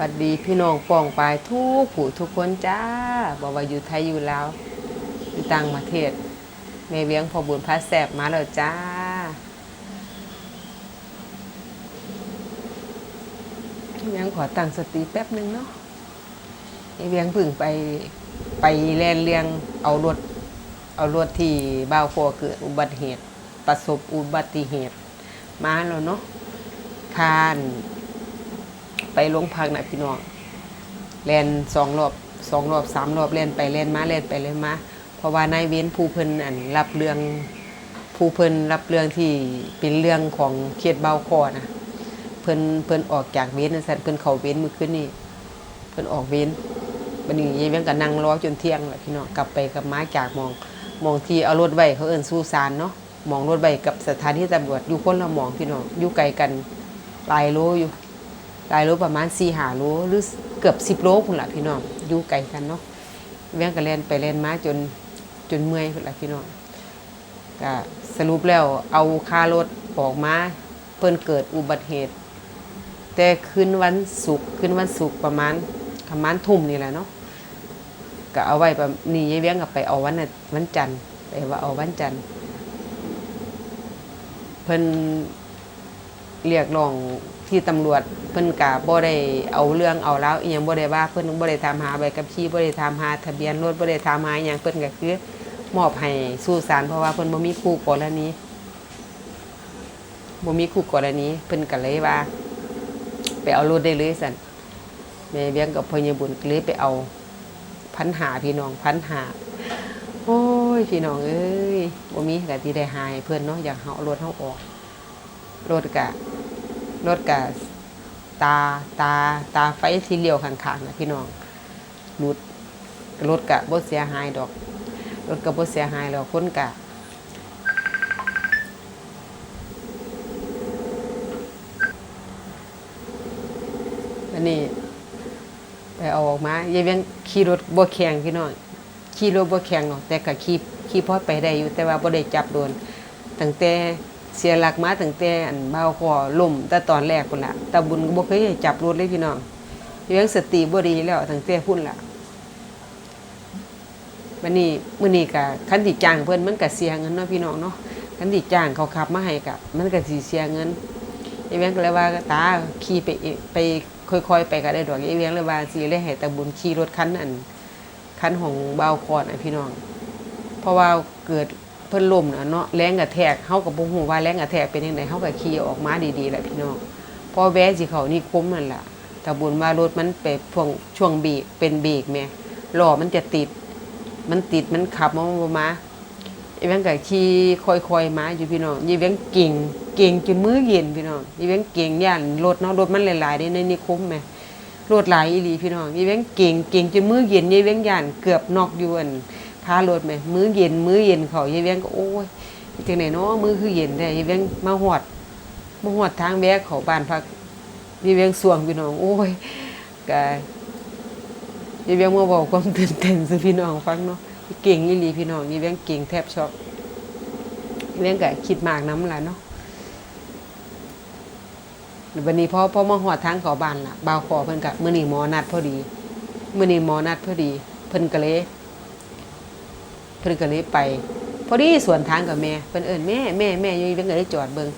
สวัสดีพี่น้องป้องปายทุกผู้ทุกคนจ้าบอกว่าอยู่ไทยอยู่ลาวอยู่ต่างประเทศแม่เวียงพอบุญพระแสบมาแล้วจ้าเวียงขอตั้งสติแป๊บหนึงเนาะแม่เวียงพึ่งไปไปแลนเลียงเอารถเอารถที่บ้าวโคเกิดอุบัติเหตุ ประสบอุบัติเหตุ มาแล้วเนาะคาน ไปโรงพักนะพี่น้องแลนสองรอบสองรอบสามรอบเล่นไปเล่นมาเล่นไปเล่นมาเพราะว่านายเว้นผู้เพิ่นอันรับเรื่องผู้เพิ่นรับเรื่องที่เป็นเรื่องของเขตเบาคอนะเพิ่นเพิ่นออกจากเว้นนั่นซั่นเพิ่นเขาเว้นมื้อคืนนี้เพิ่นออกเว้นบัดนี้ยายเวียงก็นั่งรอจนเที่ยงแหละพี่น้องกลับไปกับมาจากมองมองที่เอารถไว้เขาเอิ้นสู่ศาลเนาะมองรถไว้กับสถานีตำรวจอยู่คนละมองพี่น้องอยู่ไกลกันหลายโลอยู่ หลายโลประมาณสี่หาโลหรือเกือบสิบโลคุณละพี่น้องอยู่ไกลกันเนาะเวียงก็เล่นไปเล่นมาจนจนเมื่อยคุณละพี่น้องก็สรุปแล้วเอาค่ารถออกมาเพิ่นเกิดอุบัติเหตุ แต่คืนวันศุกร์คืนวันศุกร์ประมาณประมาณทุ่มนี่แหละเนาะก็เอาไว้แบบนี่ยายเวียงกับไปเอาวันน่ะวันจันทร์ไปว่าเอาวันจันทร์เพิ่น เรียกร้องที่ตำรวจเพิ่นกะบ่ได้เอาเรื่องเอาแล้วอีหยังบ่ได้ว่าเพิ่นบ่ได้ถามหาใบขับขี่บ่ได้ถามหาทะเบียนรถบ่ได้ถามหาอหยังเพิ่นก็คือมอบให้สู่ศาลเพราะว่าเพิ่นบ่มีคู่กรณีบ่มีคู่กรณีเพิ่นก็เลยว่า ไปเอารถได้เลยสั่นแม่เบี้ยงกับพ่อใหญ่บุญก็เลยไปเอาพันหาพี่น้องพันหาโอ้ยพี่น้องเอ้ยบ่มีก็ที่ได้หายเพิ่นเนาะอยากเฮาเอารถเฮาออก รถกะรถกะตาตาตาไฟสีเหลียวข้างๆนะพี่น้องรถรถกะบ่เสียหายดอกรถกะบ่เสียหายแล้วคนกะอันนี้ไปเอาออกมายายเวียงขี่รถบ่แข็งพี่น้องขี่รถบ่แข็งหรอกแต่ก็ขี่ขี่พอไปได้อยู่แต่ว่าบ่ได้จับโดนตั้งแต่ เสียหลักมาตั้งแต่อันเบาคอล่มแต่ตอนแรกพุ่นละตาบุญก็บ่เคยจับรถเลยพี่น้องเลี้ยงสติบ่ดีแล้วตั้งแต่พุ่นละวันนี้มื้อนี้ก็คันที่จ้างเพิ่นมันก็เสียเงินเนาะพี่น้องเนาะคันที่จ้างเขาขับมาให้ก็มันก็สิเสียเงินยายเวียงก็เลยว่าตาขี่ไปไปค่อยๆไปก็ได้ดอกยายเวียงเลยว่าสิเลยให้ตาบุญขี่รถคันอันคันของเบาคอน่ะพี่น้อง เพราะว่าเกิด เพิ่นล่มเนาะแรงกระแทกเฮาก็บ่ฮู้ว่าแรงกระแทกเป็นจังไดเฮาก็ขี่ออกมาดีๆแหละพี่น้องพอแวะสิเขานี่คุ้มนั่นล่ะแต่บุญว่ารถมันไปช่วงช่วงเบรกเป็นเบรกแหม่ล้อมันจะติด มันติดมันขับมาบ่มาอีแวงก็ขี่ค่อยๆมาอยู่พี่น้องยีแวงเก่งเก่งจนมือเย็นพี่น้องยีแวงเก่งย่านรถเนาะรถมันหลายๆเด้ในนิคมแหม่รถหลายอีหลีพี่น้องยีแวงเก่งเก่งจนมือเย็นยีแวงย่านเกือบนอกอยู่อัน ค้ารถไหมมื้อเย็น มื้อเย็นเขายายเวียงก็โอ้ยจังไหนเนาะมื้อคือเย็นได้ยายเวียงมาหอดมาหอดทางแวะเขาบ้านพักยายเวียงสวงพี่น้องโอ้ยกายยายเวียงมาบอกความตื่นเต้นสิพี่น้องฟังเนาะเก่งอีหลีพี่น้องยายเวียงเก่งแทบช็อกยายเวียงก็คิดมากน้ำละเนาะวันนี้พอพอมาหอดทางเขาบ้านล่ะบ่าวขอเพิ่นกะมื้อนี้หมอนัดพอดีมื้อนี้หมอนัดพอดี เพิ่นก็เลย เพิ่นก็เลยไป พอดีสวนทางกับแม่เพิ่นเอิ้นแม่แม่แม่อยู่เพิ่นก็เลยจอดเบิ่ง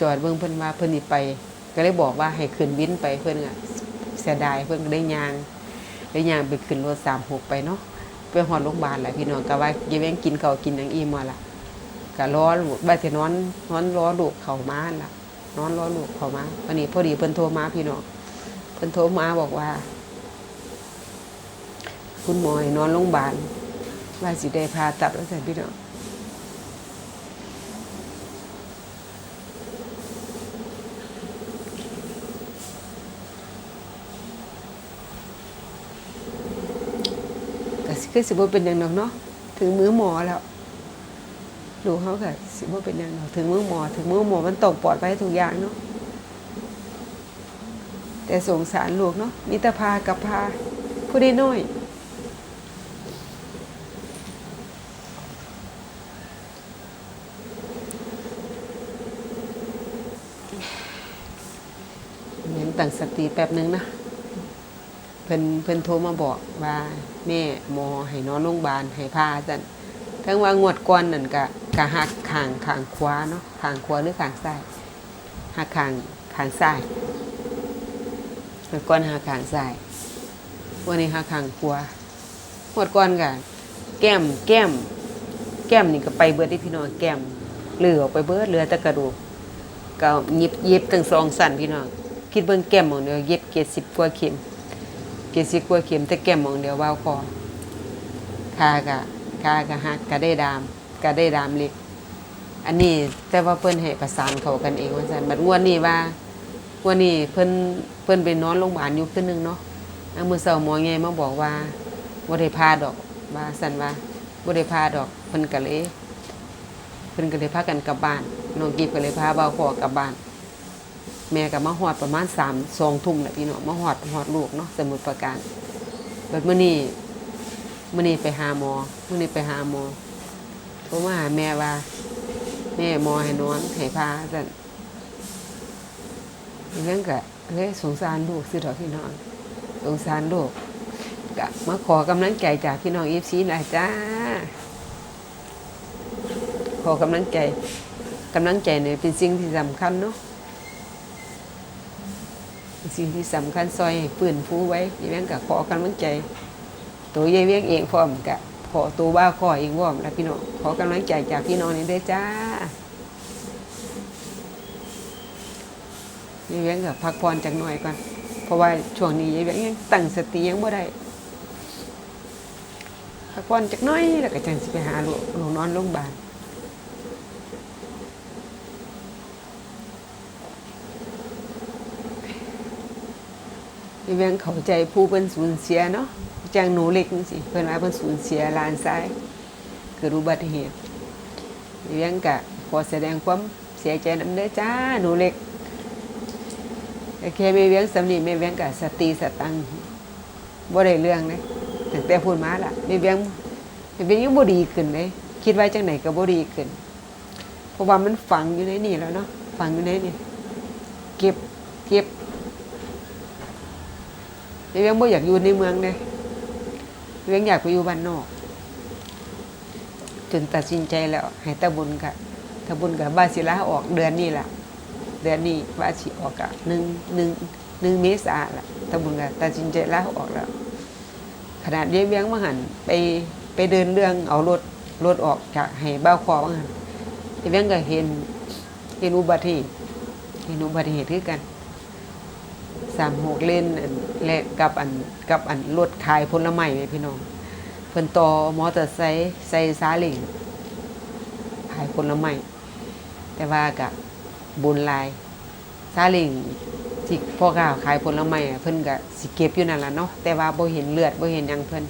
จอดเบิ่งเพิ่นว่าเพิ่นสิไป ก็เลยบอกว่าให้ขึ้นวินไปเพิ่นก็เสียดายเพิ่นก็ได้ยางได้ยางไปขึ้นรถ36ไปเนาะไปฮอดโรงพยาบาลแหละพี่น้องก็ว่าย่าแงกินเขากินหยังอิ่มมาล่ะก็รอลูกบ่าสินอนนอนรอลูกเข้ามาล่ะนอนรอลูกเข้ามาวันนี้พอดีเพิ่นโทรมาพี่น้องเพิ่นโทรมาบอกว่า คุณหมอให้นอนโรงพยาบาล ว่าสิได้ผ่าตัดแล้วแต่พี่น้องก็สิคือสิบ่เป็นอย่างดอกเนาะถึงมือหมอแล้วลูเขาก็สิบ่เป็นอย่างดอกถึงมือหมอ ถึงมือหมอมันต้องปลอดภัยทุกอย่างเนาะแต่สงสารลูกเนาะมีแต่พากับพาผู้ได้น้อย เลี้ยงตั้งสติแป๊บนึงนะ เพิ่นเพิ่นโทรมาบอกว่าแม่หมอให้นอนโรงพยาบาลให้พาจั่นทั้งว่างวดก่อนนั่นก็กะหักขางขางขวาเนาะขางขวาหรือขางซ้ายหักขางขางซ้ายงวดก่อนหักขางซ้ายวันนี้หักขางขวางวดก่อนก็แก้มแก้ม แก้มนี่ก็ไปเบิดที่พี่น้องแก้มเหลือออกไปเบิดเหลือแต่กระดูก ก็เย็บเย็บทั้งสองสันพี่น้องคิดเบิ่งแก้มหมองเดียวเย็บเกศสิบกว่าเข็ม เกศสิบกว่าเข็มแต่แก้มหมองเดียววาวคอคากะคากะหักกะได้ดามกะได้ดามเล็ก อันนี้แต่ว่าเพิ่นให้ประสานเขากันเองว่าซั่นบัดงวดนี้ว่าวดนี้เพิ่นเพิ่นไปนอนโรงพยาบาลอยู่คืนหนึงเนาะอันมื้อเช้าหมอใหญ่มาบอกว่าบ่ได้พาดอกว่าซั่นว่าบ่ได้พาดอกเพิ่นก็เลย พิ่นก็เลยพากันกลับบ้านน้องกิฟก็เลยพาบ่าวพ่อกลับบ้าน แม่ก็มาฮอดประมาณสามสองทุ่มแหละพี่น้องมาฮอดฮอดลูกเนาะสมุทรปราการบัดมื้อนี้มื้อนี้ไปหาหมอมื้อนี้ไปหาหมอโทรมาหาแม่ว่า แม่หมอให้นอนให้พาซั่นอีหยังก็เลยสงสารลูกสิเถอะพี่น้องสงสารลูกก็มาขอกำลังใจจากพี่น้อง FC หน่อยจ้า ขอกำลังใจกำลังใจเนี่ยเป็นสิ่งที่สำคัญเนาะสิ่งที่สำคัญซอยให้ฟื้นฟูไว้ยายเวียงกับขอกำลังใจ ตัวยายเวียงเองพร้อมกับขอตัวบ้าขอเองพร้อมแล้วพี่น้องขอกำลังใจจากพี่น้องนี่ด้วยจ้ายายเวียงกับพักผ่อนจักหน่อยก่อนเพราะว่าช่วงนี้ยายเวียงยังตั้งสติยังบ่ได้พักผ่อนจักหน้อยแล้วก็จังสิไปหาลูกลูกนอนโรงพยาบาล มีแวงเข้าใจผู้เป็นสูญเสียเนาะจังหนูเล็กสิเพิ่นว่าเพิ่นสูญเสียหลานชายเกิดอุบัติเหตุมีแวงกะขอแสดงความเสียใจนำเด้อจ้าหนูเล็กแต่แค่แม่เวียงสำนีแม่เวียงกะสติสตังบ่ได้เรื่องเลยตั้งแต่พูดมาล่ะแม่เวียงแม่เวียงยังบ่ดีขึ้นเลยคิดไว้จังไหนก็บ่ดีขึ้นเพราะว่ามันฝังอยู่ในนี่แล้วเนาะฝังอยู่ในนี่เก็บเก็บ เวียงบ่อยากอยู่ในเมืองเลยเวียงอยากไปอยู่บ้านนอก จนตัดสินใจแล้วให้ตาบุญกะตาบุญกับบาสิลาออกเดือนนี้ล่ะ เดือนนี้บาสิออกกะหนึ่งหนึ่งหนึ่งเมษาล่ะตาบุญกะตัดสินใจลาออกแล้ว ขนาดเลี้ยงเวียงมหันไปไปเดินเรื่องเอารถรถออกจากให้บ้าคอมาหันเลี้ยงก็เห็นเห็นอุบัติเหตุเห็นอุบัติเหตุคือกัน สามหกเล่นและกับอันกับอันรถขายผลไม้ไหมพี่น้องเพิ่นต่อมอเตอร์ไซค์ใส่ซาเล้งขายผลไม้แต่ว่ากับบุญลายซาเล้งที่พ่อข้าวขายผลไม้เพิ่นก็สิเก็บอยู่นั่นล่ะเนาะแต่ว่าบ่เห็นเลือดบ่เห็นหยังเพิ่น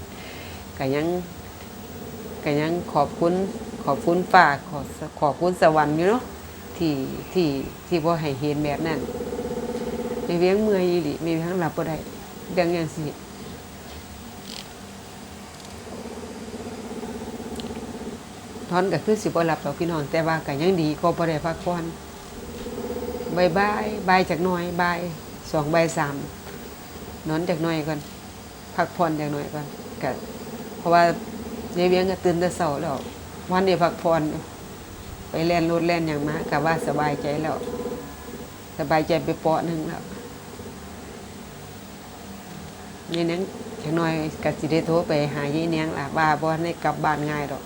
ก็ยังก็ยังขอบคุณขอบคุณฟ้าขอขอบคุณสวรรค์อยู่เนาะที่ที่ที่บ่ให้เห็นแบบนั้น ไม่เวียงเมื่อยอีหลีม่เวียงหลับบ่ได้เวียงอย่างสิทอนก็คือสิบ่หลับดอกพี่น้องแต่ว่าก็ยังดีก็บ่ได้พักผ่อนบายบายบายจากหน่อยบายสองบายสามนอนจากหน่อยก่อนพักผ่อนจากหน่อยก่อนก็เพราะว่าในเวียงก็ตื่นแต่เช้าแล้ววันนี้พักผ่อนไปเล่นรถเล่นอย่างมากก็ว่าสบายใจแล้ว สบายใจไปเปาะหนึ่งแล้ว ยายเนียงจักหน่อยกสิได้โทรไปหายายเนียงล่ะว่าบ่ให้กลับบ้านง่ายดอก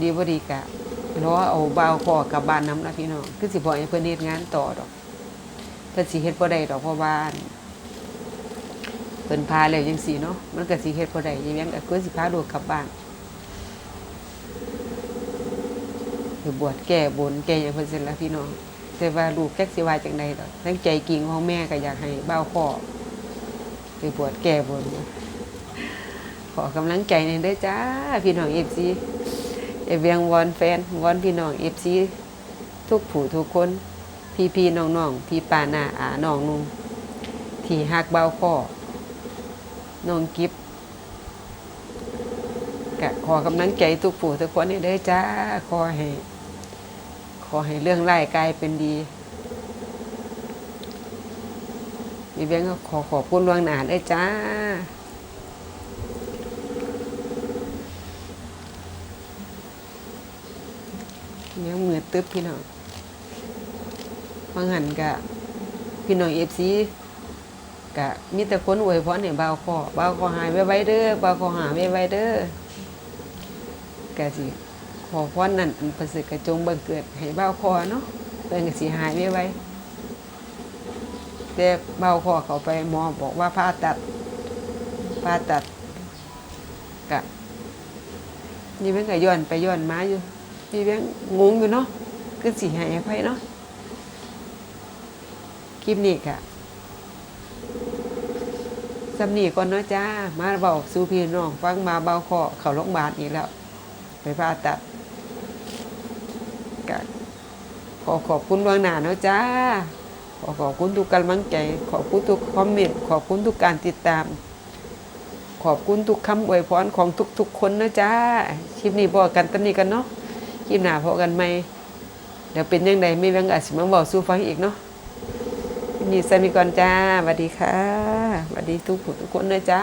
ดีบ่ดีกะรอเอาบ่าวพ่อกลับบ้านน้ำละพี่น้องคือสิบ่ให้เพิ่นเฮ็ดงานต่อดอกเพิ่นสิเฮ็ดบ่ได้ดอกเพราะว่าเพิ่นพาแล้วจังซี่เนาะมันก็สิเฮ็ดบ่ได้ยายเนียงก็คือสิพาลูกกลับบ้านไปบวชแก้บนแก้หยังเพิ่นเสร็จแล้วพี่น้องแต่ว่าลูกแก๊กสิว่าจังใดดอกทั้งใจกิ่งของแม่ก็อยากให้บ้าวพ่อ ไปบวชแก่บนขอกำลังใจในอยเด้จ้า พี่น้องเอฟซีเอเวียงวอนแฟนวอนพี่น้องเอฟซีทุกผู้ทุกคน พี่พี่น้องน้องพี่ปานาอาน้องนุ่งที่ฮักเบาพ่อน้องกิฟกะขอกำลังใจทุกผู้ทุกคนนอยเด้จ้า ขอให้ ขอให้เรื่องไล่กลายเป็นดี อีเวงก็ขอขอบคุณล่วงหน้าด้จ้า ยังมือตึ๊บพี่น้องบางหันกะพี่น้องเอฟซีกะมีแต่คนอวยพรให้บ่าวคอบ่าวคอหายไว้ๆเด้อบ่าวคอหาไว้ๆเด้อกะสิขอพรนั่นประเสริฐกระจงบังเกิดให้บ่าวคอเนาะเพิ่นก็สิหายไว้ๆ แต่บ่าคอเขาไปหมอบอกว่าผ่าตัดผ่าตัดกะนี่เพิ่นก็ย้อนไปย้อนมาอยู่พี่เบี้ยงงงอยู่เนาะคือสีหายไปเนาะคลิปนี้กะสำนีก่อนเนาะจ้า มาเบาสูพี่น้องฟังมาเบาคอเขาโรงพยาบาลอีกแล้ว ไปผ่าตัดกะขอขอบคุณดวงหนาเนาะจ้า ขอขอบคุณทุกกำลังใจ ขอบคุณทุกคอมเมนต์ ขอบคุณทุกการติดตาม ขอบคุณทุกคำอวยพรของทุกๆคนนะจ้าคลิปนี้บอกกันตำนี้กันเนาะคลิปหน้าพอกันไหมเดี๋ยวเป็นยังไงไม่แบงอาจสิมาบอกสู้ฟังอีกเนาะคลิปนี่สามีก่อนจ้าสวัสดีค่ะสวัสดีทุกผู้ทุกคนเลยจ้า